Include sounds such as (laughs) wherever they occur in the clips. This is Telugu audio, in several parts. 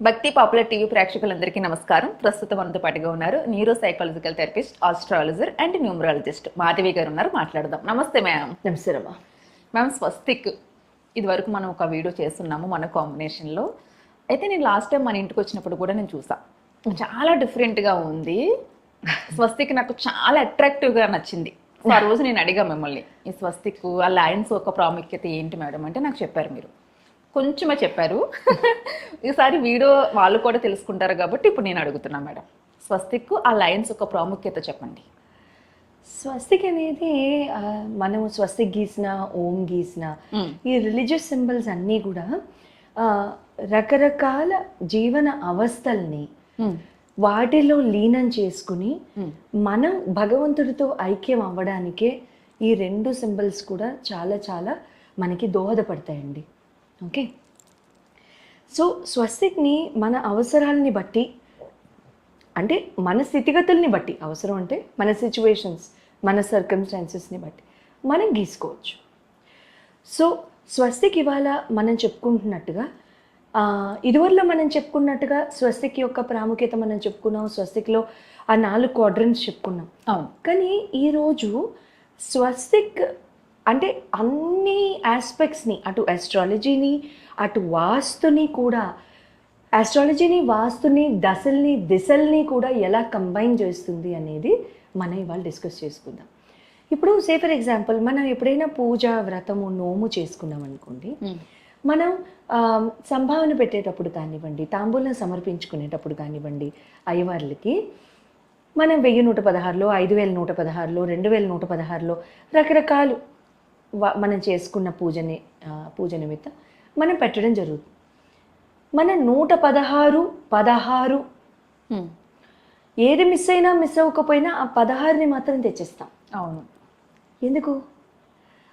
భక్తి పాపులర్ టీవీ ప్రేక్షకులందరికీ నమస్కారం. ప్రస్తుతం మనతో పాటుగా ఉన్నారు neuro psychological therapist astrologer and numerologist Madhavi గారు ఉన్నారు. మాట్లాడదాం. నమస్తే మ్యామ్. నమస్తే రమ్మా మ్యామ్ స్వస్తిక్. ఇది వరకు మనం ఒక వీడియో చేస్తున్నాము మన కాంబినేషన్లో అయితే నేను లాస్ట్ టైం మన ఇంటికి వచ్చినప్పుడు కూడా నేను చూసా. చాలా డిఫరెంట్గా ఉంది. స్వస్తిక్ నాకు చాలా అట్రాక్టివ్గా నచ్చింది. ఆ రోజు నేను అడిగా మిమ్మల్ని ఈ స్వస్తిక్ ఆ లయన్స్ ఒక ప్రాముఖ్యత ఏంటి మేడం? అంటే నాకు చెప్పారు మీరు. కొంచెమే చెప్పారు. ఈసారి వీడియో వాళ్ళు కూడా తెలుసుకుంటారు కాబట్టి ఇప్పుడు నేను అడుగుతున్నా మేడం. స్వస్తిక్ ఆ లయన్స్ ఒక ప్రాముఖ్యత చెప్పండి. స్వస్తిక్ అనేది మనం స్వస్తిక్ గీసిన ఓం గీసిన. ఈ రిలీజియస్ సింబల్స్ అన్నీ కూడా రకరకాల జీవన అవస్థల్ని వాటిలో లీనం చేసుకుని. మనం భగవంతుడితో ఐక్యం అవ్వడానికే ఈ రెండు సింబల్స్ కూడా చాలా చాలా మనకి దోహదపడతాయండి. ఓకే. సో స్వస్తిక్ని మన అవసరాలని బట్టి అంటే మన స్థితిగతుల్ని బట్టి అవసరం అంటే మన సిచ్యువేషన్స్ మన సర్కమ్స్టాన్సెస్ని బట్టి మనం గీసుకోవచ్చు. సో స్వస్తిక్ ఇవాళ మనం చెప్పుకుంటున్నట్టుగా ఇదివరలో మనం చెప్పుకున్నట్టుగా స్వస్తిక్ యొక్క ప్రాముఖ్యత మనం చెప్పుకున్నాం స్వస్తిక్లో ఆ నాలుగు క్వాడ్రన్స్ చెప్పుకున్నాం. అవును. కానీ ఈరోజు స్వస్తిక్ అంటే అన్ని ఆస్పెక్ట్స్ని అటు ఆస్ట్రాలజీని అటు వాస్తుని కూడా ఆస్ట్రాలజీని వాస్తుని దశల్ని దిశల్ని కూడా ఎలా కంబైన్ చేస్తుంది అనేది మనం ఇవాళ డిస్కస్ చేసుకుందాం ఇప్పుడు సే ఫర్ ఎగ్జాంపుల్ మనం ఎప్పుడైనా పూజ వ్రతము నోము చేసుకున్నాం అనుకోండి మ్మ్. మనం సంభావన పెట్టేటప్పుడు కానివ్వండి తాంబూలం సమర్పించుకునేటప్పుడు కానివ్వండి అయ్యవార్లకి మనం వెయ్యి నూట పదహారులో ఐదు వేల నూట పదహారులో రెండు వేల నూట పదహారులో రకరకాలు మనం చేసుకున్న పూజని పూజ నిమిత్తం మనం పెట్టడం జరుగుతుంది. మన నూట పదహారు పదహారు. ఏది మిస్ అయినా మిస్ అవ్వకపోయినా ఆ పదహారుని మాత్రం తెచ్చేస్తాం. అవును. ఎందుకు?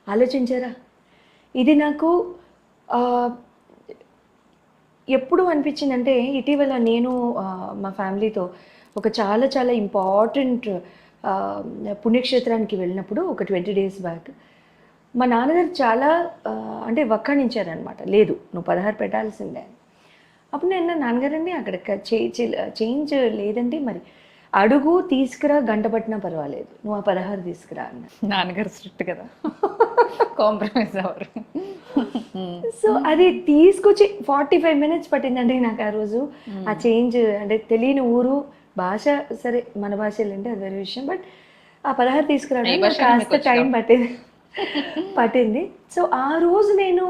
ఆలోచించారా? ఇది నాకు ఎప్పుడు అనిపించిందంటే ఇటీవల నేను మా ఫ్యామిలీతో ఒక చాలా చాలా ఇంపార్టెంట్ పుణ్యక్షేత్రానికి వెళ్ళినప్పుడు ఒక ట్వంటీ డేస్ బ్యాక్ మా నాన్నగారు చాలా అంటే వక్కాణించారనమాట లేదు నువ్వు పదహారు పెట్టాల్సిందే అని. అప్పుడు నేను నాన్నగారండి అక్కడ చేంజ్ లేదండి మరి అడుగు తీసుకురా గంట పట్టినా పర్వాలేదు. నువ్వు ఆ పదహారు తీసుకురా అన్న. నాన్నగారు స్ట్రిక్ట్ కదా. కాంప్రమైజ్ అవరు సో అది తీసుకొచ్చి ఫార్టీ ఫైవ్ మినిట్స్ పట్టిందండి నాకు ఆ రోజు. ఆ చేంజ్ అంటే తెలియని ఊరు భాష సరే మన భాష అంటే అది వేరే విషయం బట్ ఆ పదహారు తీసుకురావడం కాస్త టైం పట్టింది. పట్టింది. సో ఆ రోజు నేను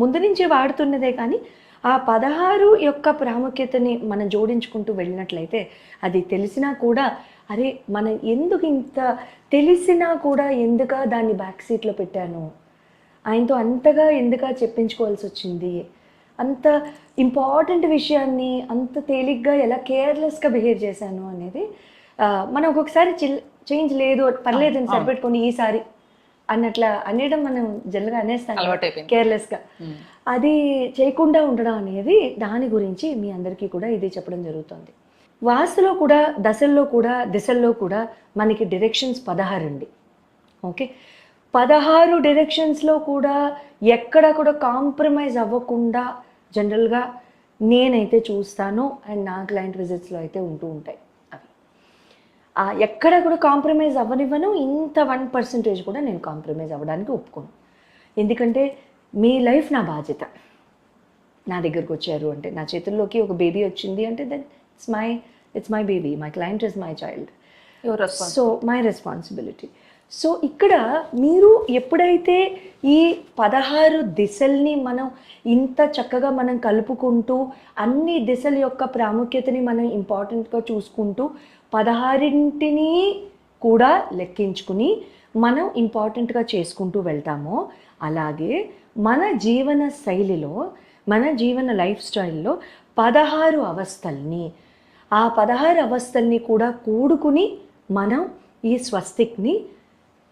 ముందు నుంచి వాడుతున్నదే కానీ ఆ పదహారు యొక్క ప్రాముఖ్యతని మనం జోడించుకుంటూ వెళ్ళినట్లయితే అది తెలిసినా కూడా అరే మనం ఎందుకు ఇంత తెలిసినా కూడా ఎందుక దాన్ని బ్యాక్ సీట్లో పెట్టాను? ఆయనతో అంతగా ఎందుక చెప్పించుకోవాల్సి వచ్చింది? అంత ఇంపార్టెంట్ విషయాన్ని అంత తేలిగ్గా ఎలా కేర్లెస్గా బిహేవ్ చేశాను అనేది మనం ఒక్కొక్కసారి చేంజ్ లేదు పర్లేదు అని సరిపెట్టుకొని ఈసారి అన్నట్లా అనేయడం మనం జనరల్గా అనేస్తాం. కేర్లెస్గా. అది చేయకుండా ఉండడం అనేది దాని గురించి మీ అందరికీ కూడా ఇది చెప్పడం జరుగుతుంది. వాస్తులో కూడా దశల్లో కూడా దిశల్లో కూడా మనకి డైరెక్షన్స్ పదహారు అండి. ఓకే? పదహారు డైరెక్షన్స్లో కూడా ఎక్కడ కూడా కాంప్రమైజ్ అవ్వకుండా జనరల్గా నేనైతే చూస్తాను అండ్ నా క్లయింట్ విజిట్స్లో అయితే ఉంటూ ఉంటాయి. ఎక్కడ కూడా కాంప్రమైజ్ అవ్వనివ్వను. ఇంత వన్ పర్సెంటేజ్ కూడా నేను కాంప్రమైజ్ అవ్వడానికి ఒప్పుకోను. ఎందుకంటే మీ లైఫ్ నా బాధ్యత. నా దగ్గరకు వచ్చారు అంటే నా చేతుల్లోకి ఒక బేబీ వచ్చింది అంటే then it's my it's my baby my client is my child so my responsibility so ఇక్కడ మీరు ఎప్పుడైతే ఈ పదహారు దిశల్ని మనం ఇంత చక్కగా మనం కలుపుకుంటూ అన్ని దిశల యొక్క ప్రాముఖ్యతని మనం ఇంపార్టెంట్గా చూసుకుంటూ పదహారింటిని కూడా లెక్కించుకుని మనం ఇంపార్టెంట్గా చేసుకుంటూ వెళ్తామో. అలాగే మన జీవన శైలిలో మన జీవన లైఫ్ స్టైల్లో పదహారు అవస్థల్ని ఆ పదహారు అవస్థల్ని కూడా కూడుకుని మనం ఈ స్వస్తిక్ని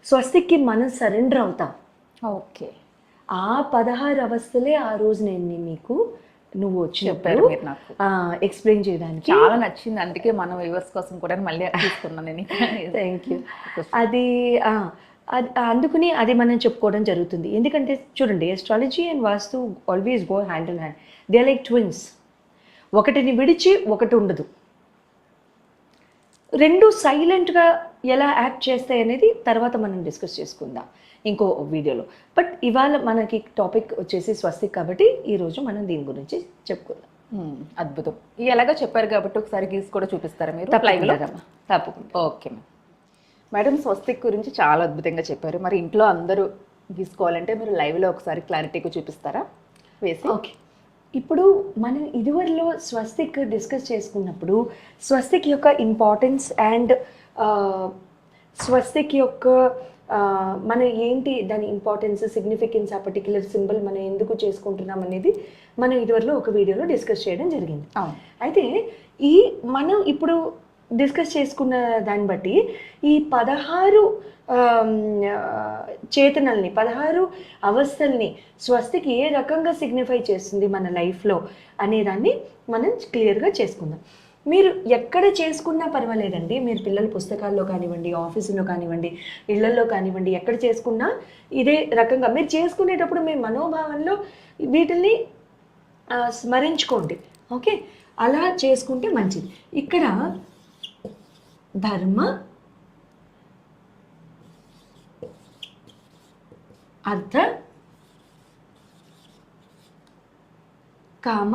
స్వస్తిక్కి మనం సరెండర్ అవుతాం. ఓకే. ఆ పదహారు అవస్థలే ఆ రోజు నేను మీకు నువ్వు చెప్పారు వచ్చినప్పుడు ఎక్స్ప్లెయిన్ చేయడానికి. చాలా నచ్చింది. అందుకే మన వ్యూవర్స్ కోసం కూడా మళ్ళీ తీసుకున్నాను నేను. థ్యాంక్ యూ అది అందుకని అది మనం చెప్పుకోవడం జరుగుతుంది. ఎందుకంటే చూడండి astrology and vastu always go hand in hand they like twins ఒకటిని విడిచి ఒకటి ఉండదు. రెండు సైలెంట్గా ఎలా యాక్ట్ చేస్తాయి అనేది తర్వాత మనం డిస్కస్ చేసుకుందాం. ఇంకో వీడియోలో. బట్ ఇవాళ మనకి టాపిక్ వచ్చేసి స్వస్తిక్ కాబట్టి ఈరోజు మనం దీని గురించి చెప్పుకుందాం. అద్భుతం. ఈ ఎలాగో చెప్పారు కాబట్టి ఒకసారి గీసి కూడా చూపిస్తారా మీరు? తప్పకుండా ఓకే మ్యామ్. మేడం స్వస్తిక్ గురించి చాలా అద్భుతంగా చెప్పారు. మరి ఇంట్లో అందరూ గీసుకోవాలంటే మీరు live లో ఒకసారి క్లారిటీగా చూపిస్తారా? వేసి. ఓకే. ఇప్పుడు మనం ఇదివరలో స్వస్తిక్ డిస్కస్ చేసుకున్నప్పుడు స్వస్తిక్ యొక్క ఇంపార్టెన్స్ అండ్ స్వస్తిక్ యొక్క మన ఏంటి దాని ఇంపార్టెన్స్ సిగ్నిఫికెన్స్ ఆ పర్టికులర్ సింబల్ మనం ఎందుకు చేసుకుంటున్నాం అనేది మనం ఇదివరలో ఒక వీడియోలో డిస్కస్ చేయడం జరిగింది. అయితే ఈ మనం ఇప్పుడు డిస్కస్ చేసుకున్న దాన్ని బట్టి ఈ పదహారు చేతనల్ని పదహారు అవస్థల్ని స్వస్తికి ఏ రకంగా సిగ్నిఫై చేస్తుంది మన లైఫ్లో అనేదాన్ని మనం క్లియర్గా చేసుకుందాం. మీరు ఎక్కడ చేసుకున్నా పర్వాలేదండి. మీరు పిల్లల పుస్తకాల్లో కానివ్వండి ఆఫీసులో కానివ్వండి ఇళ్ళలో కానివ్వండి ఎక్కడ చేసుకున్నా ఇదే రకంగా. మీరు చేసుకునేటప్పుడు మీ మనోభావంలో వీటిల్ని స్మరించుకోండి. ఓకే? అలా చేసుకుంటే మంచిది. ఇక్కడ ధర్మ అర్థ కామ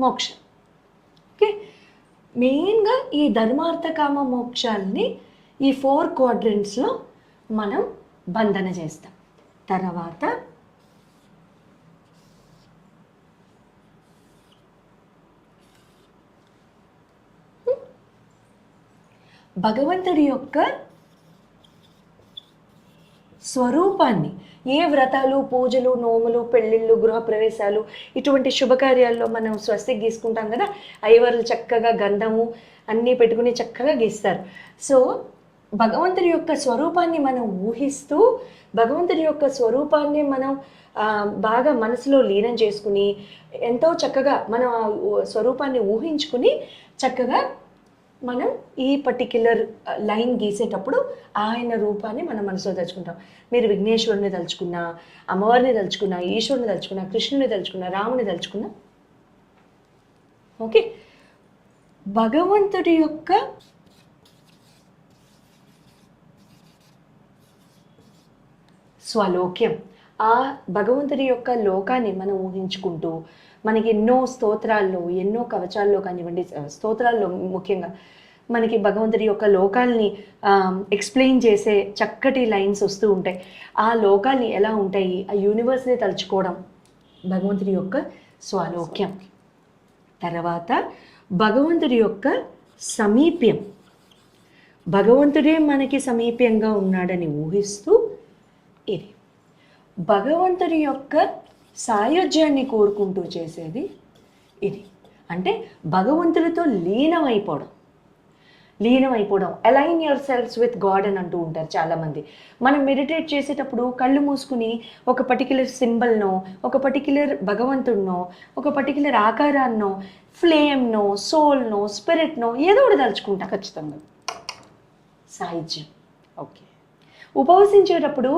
మోక్షం. ఓకే? మెయిన్గా ఈ ధర్మార్థ కామ మోక్షాలని ఈ ఫోర్ క్వాడ్రెంట్స్లో మనం బంధన చేస్తాం. తర్వాత భగవంతుడి యొక్క స్వరూపాన్ని. ఏ వ్రతాలు పూజలు నోములు పెళ్ళిళ్ళు గృహప్రవేశాలు ఇటువంటి శుభకార్యాల్లో మనం స్వస్తికి గీసుకుంటాం కదా అయ్యవారులు చక్కగా గంధము అన్నీ పెట్టుకుని చక్కగా గీస్తారు. సో భగవంతుడి యొక్క స్వరూపాన్ని మనం ఊహిస్తూ భగవంతుడి యొక్క స్వరూపాన్ని మనం బాగా మనసులో లీనం చేసుకుని ఎంతో చక్కగా మనం ఆ స్వరూపాన్ని ఊహించుకుని చక్కగా మనం ఈ పర్టిక్యులర్ లైన్ గీసేటప్పుడు ఆయన రూపాన్ని మనం మనసులో తలుచుకుంటాం. మీరు విఘ్నేశ్వరుని తలుచుకున్నా అమ్మవారిని తలుచుకున్నా ఈశ్వరుని తలుచుకున్నా కృష్ణుని తలుచుకున్నా రాముని తలుచుకున్నా ఓకే? భగవంతుడి యొక్క స్వలోక్యం ఆ భగవంతుడి యొక్క లోకాన్ని మనం ఊహించుకుంటూ మనకి ఎన్నో స్తోత్రాల్లో ఎన్నో కవచాల్లో కానివ్వండి స్తోత్రాల్లో ముఖ్యంగా మనకి భగవంతుడి యొక్క లోకాల్ని ఎక్స్ప్లెయిన్ చేసే చక్కటి లైన్స్ వస్తూ ఉంటాయి. ఆ లోకాల్ని ఎలా ఉంటాయి? ఆ యూనివర్స్ని తలుచుకోవడం భగవంతుడి యొక్క స్వాలోక్యం. తర్వాత భగవంతుడి యొక్క సమీప్యం. భగవంతుడే మనకి సమీప్యంగా ఉన్నాడని ఊహిస్తూ ఇది. భగవంతుడి యొక్క సాయుధ్యాన్ని కోరుకుంటూ చేసేది ఇది. అంటే భగవంతుడితో లీనమైపోవడం. లీనమైపోవడం. Align your selfs with God అని అంటూ ఉంటారు చాలామంది. మనం మెడిటేట్ చేసేటప్పుడు కళ్ళు మూసుకుని ఒక పర్టికులర్ సింబల్నో ఒక పర్టికులర్ భగవంతుడినో ఒక పర్టికులర్ ఆకారాన్నో ఫ్లేమ్నో సోల్నో స్పిరిట్నో ఏదో ఒకటి తలుచుకుంటాం ఖచ్చితంగా. సాహిత్యం ఓకే ఉపవసించేటప్పుడు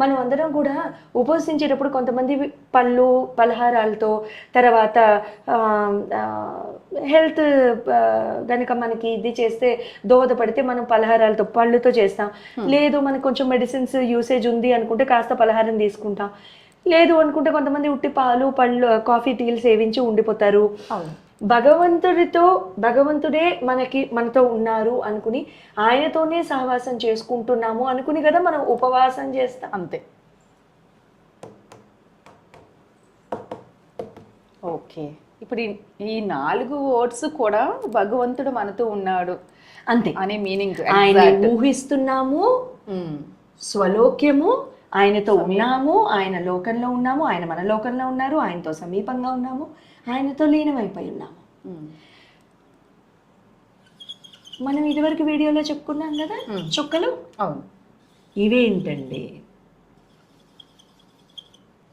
మనం అందరం కూడా ఉపవసించేటప్పుడు కొంతమంది పళ్ళు పలహారాలతో తర్వాత హెల్త్ కనుక మనకి ఇది చేస్తే దోహదపడితే మనం పలహారాలతో పళ్ళుతో చేస్తాం. లేదు మనకు కొంచెం మెడిసిన్స్ యూసేజ్ ఉంది అనుకుంటే కాస్త పలహారం తీసుకుంటాం. లేదు అనుకుంటే కొంతమంది ఉట్టి పాలు పళ్ళు కాఫీ టీలు సేవించి ఉండిపోతారు. భగవంతుడితో భగవంతుడే మనకి మనతో ఉన్నారు అనుకుని ఆయనతోనే సహవాసం చేసుకుంటున్నాము అనుకుని కదా మనం ఉపవాసం చేస్తాం. అంతే. ఓకే. ఇప్పుడు ఈ- నాలుగు వర్డ్స్ కూడా భగవంతుడు మనతో ఉన్నాడు అంతే. అనే మీనింగ్ ఆయన ఊహిస్తున్నాము స్వలోక్యము ఆయనతో ఉన్నాము ఆయన లోకంలో ఉన్నాము ఆయన మన లోకంలో ఉన్నారు ఆయనతో సమీపంగా ఉన్నాము ఆయనతో లీనమైపోయి ఉన్నాము. మనం ఇదివరకు వీడియోలో చెప్పుకున్నాం కదా. చుక్కలు? అవును. ఇవేంటండి?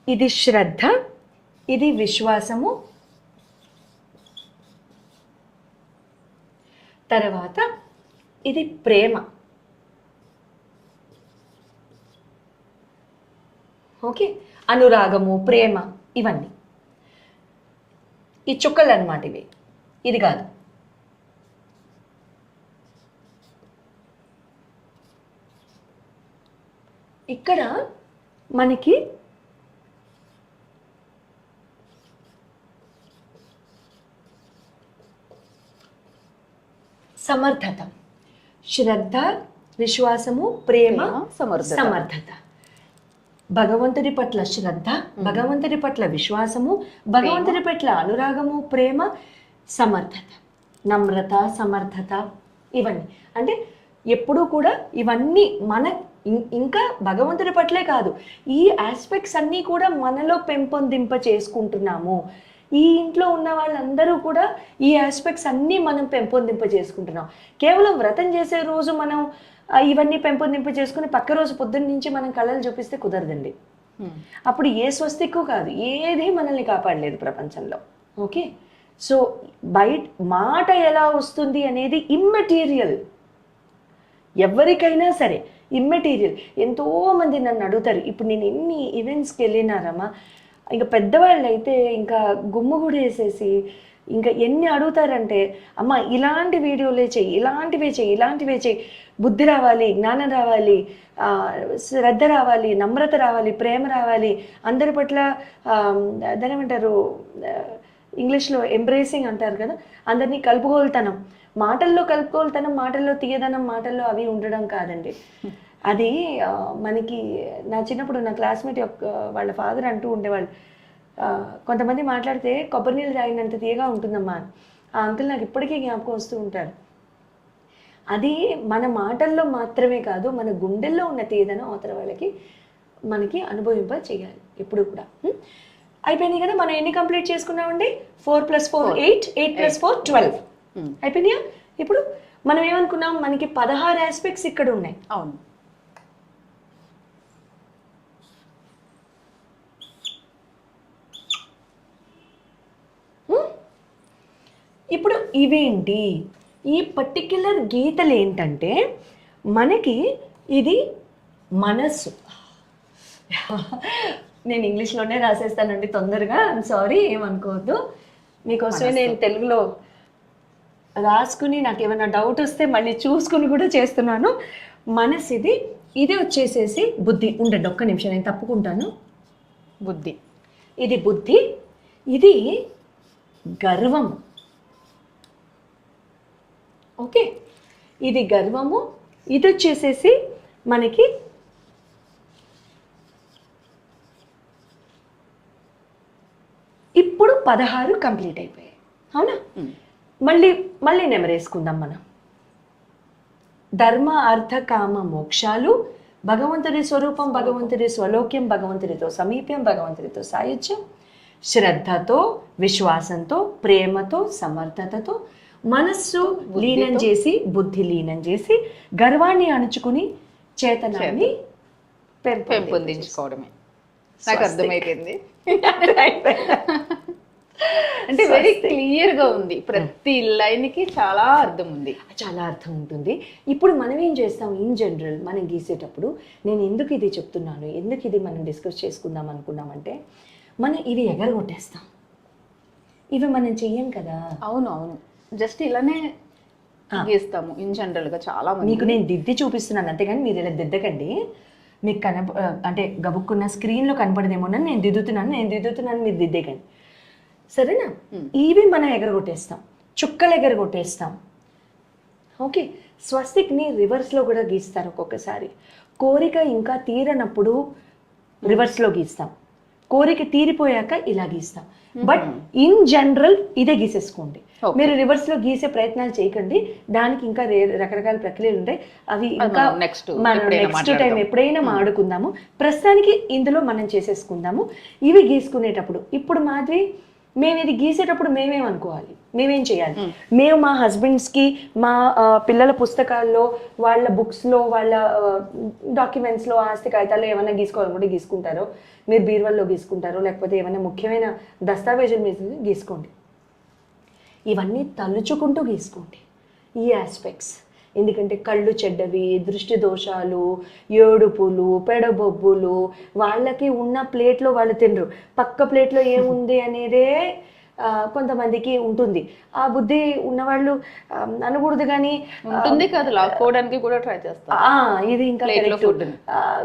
ఇది శ్రద్ధ ఇది విశ్వాసము. తర్వాత ఇది ప్రేమ. ఓకే? అనురాగము ప్రేమ ఇవన్నీ. ఈ చుక్కలు అన్నమాట ఇవి. ఇది కాదు. ఇక్కడ మనకి సమర్థత శ్రద్ధ విశ్వాసము ప్రేమ ప్రేమ, సమర్థత. సమర్థత. భగవంతుడి పట్ల శ్రద్ధ భగవంతుడి పట్ల విశ్వాసము భగవంతుడి పట్ల అనురాగము ప్రేమ సమర్థత నమ్రత సమర్థత ఇవన్నీ. అంటే ఎప్పుడూ కూడా ఇవన్నీ మన ఇంకా భగవంతుడి పట్లే కాదు. ఈ ఆస్పెక్ట్స్ అన్నీ కూడా మనలో పెంపొందింప చేసుకుంటున్నాము. ఈ ఇంట్లో ఉన్న వాళ్ళందరూ కూడా ఈ ఆస్పెక్ట్స్ అన్నీ మనం పెంపొందింప చేసుకుంటున్నాం. కేవలం వ్రతం చేసే రోజు మనం ఇవన్నీ పెంపొందింప చేసుకుని పక్క రోజు పొద్దున్న నుంచి మనం కళలు చూపిస్తే కుదరదండి. అప్పుడు ఏ స్వస్తికు కాదు ఏది మనల్ని కాపాడలేదు ప్రపంచంలో. ఓకే? సో బయట మాట ఎలా వస్తుంది అనేది ఇమ్మెటీరియల్ ఎవరికైనా సరే ఇమ్మెటీరియల్ ఎంతో మంది నన్ను అడుగుతారు ఇప్పుడు నేను ఎన్ని ఈవెంట్స్కి వెళ్ళినారమ్మా ఇంకా పెద్దవాళ్ళు అయితే ఇంకా గుమ్మ కూడా వేసేసి ఇంకా ఎన్ని అడుగుతారంటే అమ్మ ఇలాంటి వీడియోలే చెయ్యి ఇలాంటివే చెయ్యి ఇలాంటివే చెయ్యి బుద్ధి రావాలి జ్ఞానం రావాలి శ్రద్ధ రావాలి నమ్రత రావాలి ప్రేమ రావాలి. అందరి పట్ల దానేమంటారు ఇంగ్లీష్లో ఎంబ్రేసింగ్ అంటారు కదా అందరినీ కలుపుకోలుతనం మాటల్లో కలుపుకోలుతనం మాటల్లో తీయదనం మాటల్లో అవి ఉండడం కాదండి. అది మనకి నా చిన్నప్పుడు నా క్లాస్మేట్ యొక్క వాళ్ళ ఫాదర్ అంటూ ఉండేవాళ్ళు. కొంతమంది మాట్లాడితే కొబ్బరి నీళ్ళు తాగినంత తీయగా ఉంటుందమ్మా. ఆ అంకుల్ నాకు ఇప్పటికీ జ్ఞాపకం వస్తూ ఉంటారు. అది మన మాటల్లో మాత్రమే కాదు మన గుండెల్లో ఉన్న తీయదనం అవతల వాళ్ళకి మనకి అనుభవింప చేయాలి ఎప్పుడు కూడా? అయిపోయింది కదా మనం ఎన్ని కంప్లీట్ చేసుకున్నామండి? Four plus four eight eight plus four twelve. అయిపోయినాయా? ఇప్పుడు మనం ఏమనుకున్నాం? మనకి పదహారు ఆస్పెక్ట్స్ ఇక్కడ ఉన్నాయి. అవును ఇప్పుడు ఇవేంటి? ఈ పర్టిక్యులర్ గీతలు ఏంటంటే మనకి ఇది మనస్సు. నేను ఇంగ్లీష్లోనే రాసేస్తానండి తొందరగా. సారీ ఏమనుకోవద్దు. మీకోసమే నేను తెలుగులో రాసుకుని నాకు ఏమైనా డౌట్ వస్తే మళ్ళీ చూసుకుని కూడా చేస్తున్నాను. మనసు ఇది ఇది వచ్చేసేసి బుద్ధి. ఉండండి ఒక్క నిమిషం నేను తప్పుకుంటాను. బుద్ధి. ఇది బుద్ధి ఇది గర్వం. ఓకే. ఇది గర్వము. ఇది వచ్చేసేసి మనకి ఇప్పుడు పదహారు కంప్లీట్ అయిపోయాయి. అవునా. మళ్ళీ మళ్ళీ నెమరేసుకుందాం మనం. ధర్మ అర్థ కామ మోక్షాలు భగవంతుడి స్వరూపం భగవంతుడి స్వలోక్యం భగవంతుడితో సమీప్యం భగవంతుడితో సాయుధ్యం. శ్రద్ధతో విశ్వాసంతో ప్రేమతో సమర్థతతో మనస్సు లీనం చేసి బుద్ధి లీనం చేసి గర్వాన్ని అణుచుకుని చేతనాన్ని. పెంపొందించుకోవడమే. నాకు. అర్థమైపోయింది. అంటే వెరీ క్లియర్గా ఉంది. ప్రతి లైన్కి చాలా అర్థం ఉంది. చాలా అర్థం ఉంటుంది. ఇప్పుడు మనం ఏం చేస్తాం? ఇన్ జనరల్ మనం గీసేటప్పుడు నేను ఎందుకు ఇది చెప్తున్నాను? ఎందుకు ఇది మనం డిస్కస్ చేసుకుందాం అనుకున్నామంటే మనం ఇవి ఎగరగొట్టేస్తాం. ఇవి మనం చెయ్యం కదా. అవును అవును. జస్ట్ ఇలానే గీస్తాము ఇన్ జనరల్గా చాలా మీకు నేను దిద్ది చూపిస్తున్నాను అంతేగాని మీరు ఇలా దిద్దకండి. మీకు కనప అంటే గబుక్కున్న స్క్రీన్లో కనపడదేమోనని నేను దిద్దుతున్నాను నేను దిద్దుతున్నాను మీరు దిద్దేకండి. సరేనా? ఇవి మనం ఎగరగొట్టేస్తాం చుక్కలు ఎగరగొట్టేస్తాం. ఓకే స్వస్తిక్ని రివర్స్లో కూడా గీస్తారు ఒక్కొక్కసారి. కోరిక ఇంకా తీరనప్పుడు రివర్స్లో గీస్తాం. కోరిక తీరిపోయాక ఇలా గీస్తాం. బట్ ఇన్ జనరల్ ఇదే గీసేసుకోండి. మీరు రివర్స్లో గీసే ప్రయత్నాలు చేయకండి. దానికి ఇంకా రకరకాల ప్రక్రియలు ఉంటాయి. అవి ఇంకా ఎప్పుడైనా నెక్స్ట్ టైం. ఎప్పుడైనా మాడుకుందాము. ప్రస్తుతానికి ఇందులో మనం చేసేసుకుందాము. ఇవి గీసుకునేటప్పుడు ఇప్పుడు మాదిరి మేము ఇది గీసేటప్పుడు మేమేం అనుకోవాలి? మేమేం చేయాలి? మేము మా హస్బెండ్స్కి మా పిల్లల పుస్తకాల్లో వాళ్ళ బుక్స్లో వాళ్ళ డాక్యుమెంట్స్లో ఆస్తి కాగితాల్లో ఏమైనా గీసుకోవాలనుకుంటే గీసుకుంటారో మీరు బీరువాల్లో గీసుకుంటారో లేకపోతే ఏమైనా ముఖ్యమైన దస్తావేజుల మీద గీసుకోండి. ఇవన్నీ తలుచుకుంటూ గీసుకోండి. ఈ ఆస్పెక్ట్స్ ఎందుకంటే కళ్ళు చెడ్డవి దృష్టి దోషాలు ఏడుపులు పెడబొబ్బులు వాళ్ళకి ఉన్న ప్లేట్లో వాళ్ళు తినరు. పక్క ప్లేట్లో ఏముంది అనేదే కొంతమందికి ఉంటుంది. ఆ బుద్ధి ఉన్నవాళ్ళు అనకూడదు కానీ ఉంటుంది కాదు లాక్కోవడానికి కూడా ట్రై చేస్తాం ఆ, ఇది ఇంకా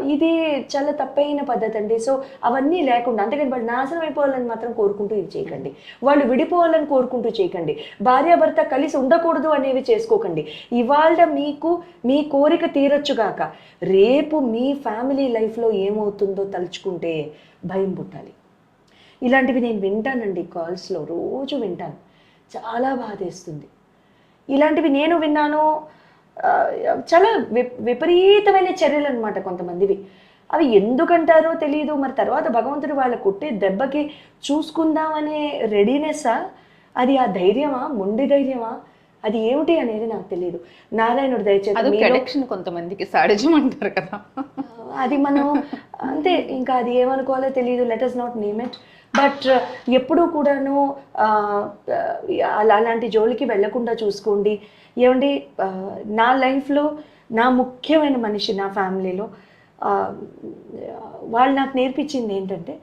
ఇది చాలా తప్పైన పద్ధతి అండి సో అవన్నీ లేకుండా అంతేకాని వాళ్ళు నాశనం అయిపోవాలని మాత్రం కోరుకుంటూ ఇది చేయకండి. వాళ్ళు విడిపోవాలని కోరుకుంటూ చేయకండి. భార్యాభర్త కలిసి ఉండకూడదు అనేవి చేసుకోకండి. ఇవాళ మీకు మీ కోరిక తీరొచ్చుగాక రేపు మీ ఫ్యామిలీ లైఫ్లో ఏమవుతుందో తలుచుకుంటే భయం పుట్టాలి. ఇలాంటివి నేను వింటానండి కాల్స్లో రోజు వింటాను. చాలా బాధేస్తుంది ఇలాంటివి నేను విన్నాను చాలా విపరీతమైన చర్యలు అనమాట కొంతమందివి. అవి ఎందుకంటారో తెలియదు మరి తర్వాత భగవంతుడు వాళ్ళ కొట్టే దెబ్బకి చూసుకుందామనే రెడీనెస్సా? అది ఆ ధైర్యమా? మొండి ధైర్యమా? అది ఏమిటి అనేది నాకు తెలియదు నారాయణుడు దయచేసి కొంతమందికి సాడిజం అంటారు కదా అది మనం అంతే ఇంకా అది ఏమనుకోవాలో తెలియదు let us not name it but ఎప్పుడూ కూడాను అలా అలాంటి జోలికి వెళ్ళకుండా చూసుకోండి. ఏమండి నా లైఫ్లో నా ముఖ్యమైన మనిషి నా ఫ్యామిలీలో వాళ్ళు నాకు నేర్పించింది ఏంటంటే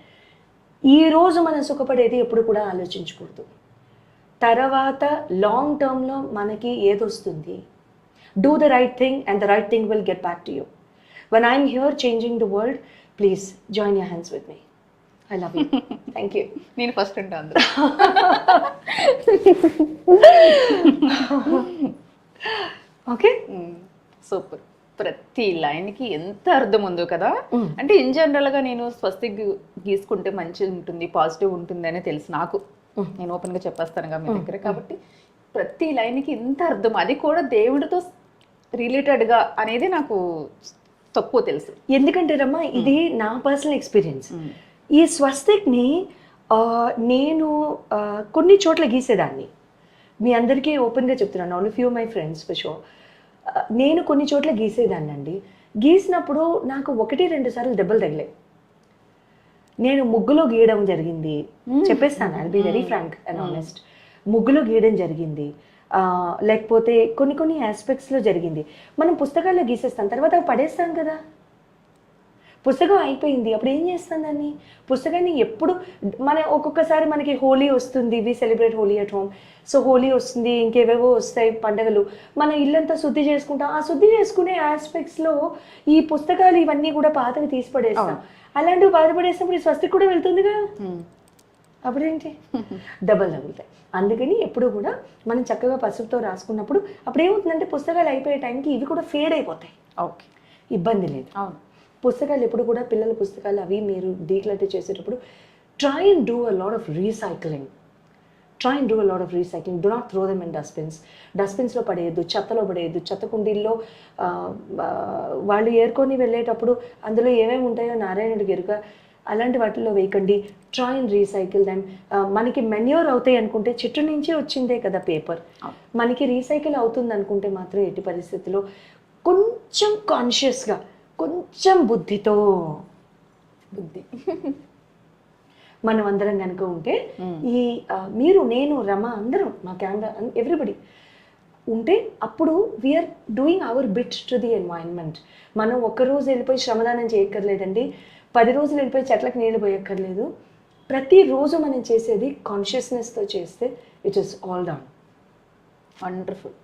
ఈ రోజు మనం సుఖపడేది ఎప్పుడు కూడా ఆలోచించకూడదు. తర్వాత లాంగ్ టర్మ్లో మనకి ఏదొస్తుంది? Do the right thing and the right thing will get back to you one I'm here changing the world please join your hands with me I love you. Thank you నేను ఫస్ట్ ఉంటాను ఓకే. సూపర్. ప్రతి లైన్కి ఎంత అర్థం ఉందో కదా? అంటే ఇన్ జనరల్గా నేను స్వస్తి గీసుకుంటే మంచిగా ఉంటుంది పాజిటివ్ ఉంటుంది అని తెలుసు నాకు. నేను ఓపెన్గా చెప్పేస్తాను మీ దగ్గర కాబట్టి ప్రతి లైన్కి ఇంత అర్థం. అది కూడా దేవుడితో రిలేటెడ్గా అనేది నాకు తక్కువ తెలుసు. ఎందుకంటే రమ్మా ఇది నా పర్సనల్ ఎక్స్పీరియన్స్. ఈ స్వస్తిక్ని నేను కొన్ని చోట్ల గీసేదాన్ని. మీ అందరికీ ఓపెన్గా చెప్తున్నాను all of you my friends for show నేను కొన్ని చోట్ల గీసేదాన్ని అండి గీసినప్పుడు నాకు ఒకటి రెండు సార్లు దెబ్బలు తగిలాయి. నేను ముగ్గులో గీయడం జరిగింది. చెప్పేస్తాను I be very frank and honest ముగ్గులో గీయడం జరిగింది. లేకపోతే కొన్ని కొన్ని ఆస్పెక్ట్స్లో జరిగింది. మనం పుస్తకాల్లో గీసేస్తాం తర్వాత పడేస్తాం కదా. పుస్తకం అయిపోయింది. అప్పుడు ఏం చేస్తాం దాన్ని? పుస్తకాన్ని ఎప్పుడు మన ఒక్కొక్కసారి మనకి హోలీ వస్తుంది. We celebrate Holi at home. So Holi వస్తుంది ఇంకేవేవో వస్తాయి పండగలు. మన ఇల్లంతా శుద్ధి చేసుకుంటాం. ఆ శుద్ధి చేసుకునే ఆస్పెక్ట్స్లో ఈ పుస్తకాలు ఇవన్నీ కూడా పాతవి తీసి పడేస్తాం అలాంటివి బాధపడేసినప్పుడు ఈ స్వస్తికి కూడా వెళ్తుందిగా అప్పుడేంటి? డబల్ తగులుతాయి అందుకని ఎప్పుడు కూడా మనం చక్కగా పసుపుతో రాసుకున్నప్పుడు అప్పుడు ఏమవుతుందంటే పుస్తకాలు అయిపోయే టైంకి ఇవి కూడా ఫేడ్ అయిపోతాయి. ఓకే. ఇబ్బంది లేదు. అవును. పుస్తకాలు ఎప్పుడు కూడా పిల్లల పుస్తకాలు అవి మీరు డీక్లటర్ చేసేటప్పుడు try and do a lot of recycling try and do a lot of recycling do not throw them in dustbins డస్ట్బిన్స్లో పడేయద్దు చెత్తలో పడేయద్దు. చెత్త కుండీల్లో వాళ్ళు ఏరుకొని వెళ్ళేటప్పుడు అందులో ఏమేమి ఉంటాయో నారాయణుడికి ఎరుక అలాంటి వాటిల్లో వేయకండి. ట్రై అండ్ రీసైకిల్ దెమ్ మనకి మెన్యూర్ అవుతాయి అనుకుంటే చెట్టు నుంచి వచ్చిందే కదా పేపర్ మనకి రీసైకిల్ అవుతుంది అనుకుంటే మాత్రం ఎట్టి పరిస్థితిలో కొంచెం కాన్షియస్గా కొంచెం బుద్ధితో. బుద్ధి. మనం అందరం కనుక ఉంటే ఈ మీరు నేను రమ అందరం మా కెమెరా ఎవ్రీబడి ఉంటే అప్పుడు we're doing our bit to the environment మనం ఒక్కరోజు వెళ్ళిపోయి శ్రమదానం చేయక్కర్లేదండి. పది రోజులు వెళ్ళిపోయి చెట్లకు నీళ్ళు పోయక్కర్లేదు. ప్రతిరోజు మనం చేసేది కాన్షియస్నెస్తో చేస్తే it is all down wonderful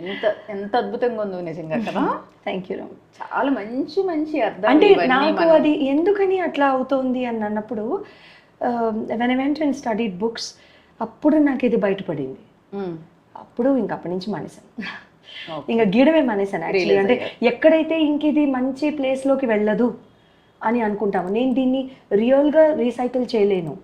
ఎంత ఎంత అద్భుతంగా ఉందో నిజంగా కదా? థ్యాంక్ యూ చాలా మంచి మంచి అర్థాలు అంటే నాకు అది ఎందుకని అట్లా అవుతోంది అని అన్నప్పుడు when I went and studied books అప్పుడు నాకు ఇది బయటపడింది. అప్పుడు ఇంక అప్పటి నుంచి మానేశాను. ఇంకా గీయడమే మానేశాను యాక్చువల్లీ అంటే ఎక్కడైతే ఇంక ఇది మంచి ప్లేస్లోకి వెళ్ళదు అని అనుకుంటాము నేను దీన్ని రియల్గా రీసైకిల్ చేయలేను.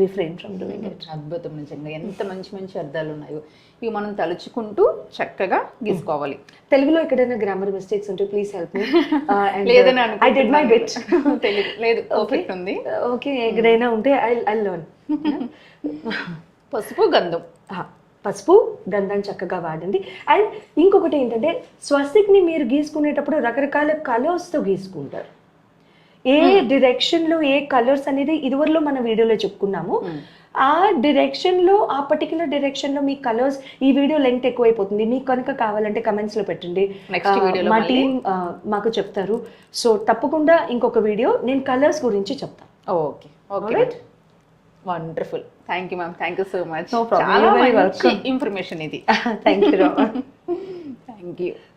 రిఫ్రెయిన్ ఫ్రమ్ డూయింగ్ ఇట్ అద్భుతం నిజంగా. ఎంత మంచి మంచి అర్థాలు ఉన్నాయో. ఇవి మనం తలుచుకుంటూ చక్కగా గీసుకోవాలి. తెలుగులో ఎక్కడైనా గ్రామర్ మిస్టేక్స్ ఉంటే ప్లీజ్ హెల్ప్ మీ లేదని ఐ డిడ్ మై బిట్ లేదు (laughs) పర్ఫెక్ట్ ఉంది. ఓకే ఎక్కడైనా ఉంటే ఐ ఐ లర్న్ పసుపు గంధం. పసుపు గంధం చక్కగా వాడండి. అండ్ ఇంకొకటి ఏంటంటే స్వస్తిక్ని మీరు గీసుకునేటప్పుడు రకరకాల కలర్స్తో గీసుకుంటారు. ఏ డిరెక్షన్లో ఏ కలర్స్ అనేది ఇదివరలో మన వీడియోలో చెప్పుకున్నాము. ఆ డైరెక్షన్లో ఆ పర్టికులర్ డైరెక్షన్లో మీ కలర్స్ ఈ వీడియో లెంగ్త్ ఎక్కువైపోతుంది. మీకు కనుక కావాలంటే కమెంట్స్లో పెట్టండి. Video లో మా మళ్ళీ? టీం మాకు చెప్తారు. సో తప్పకుండా ఇంకొక వీడియో. నేను కలర్స్ గురించి చెప్తాను okay okay. Wonderful thank you ma'am thank you so much. చాలా. ఇన్ఫర్మేషన్ ఇది. Thank you thank you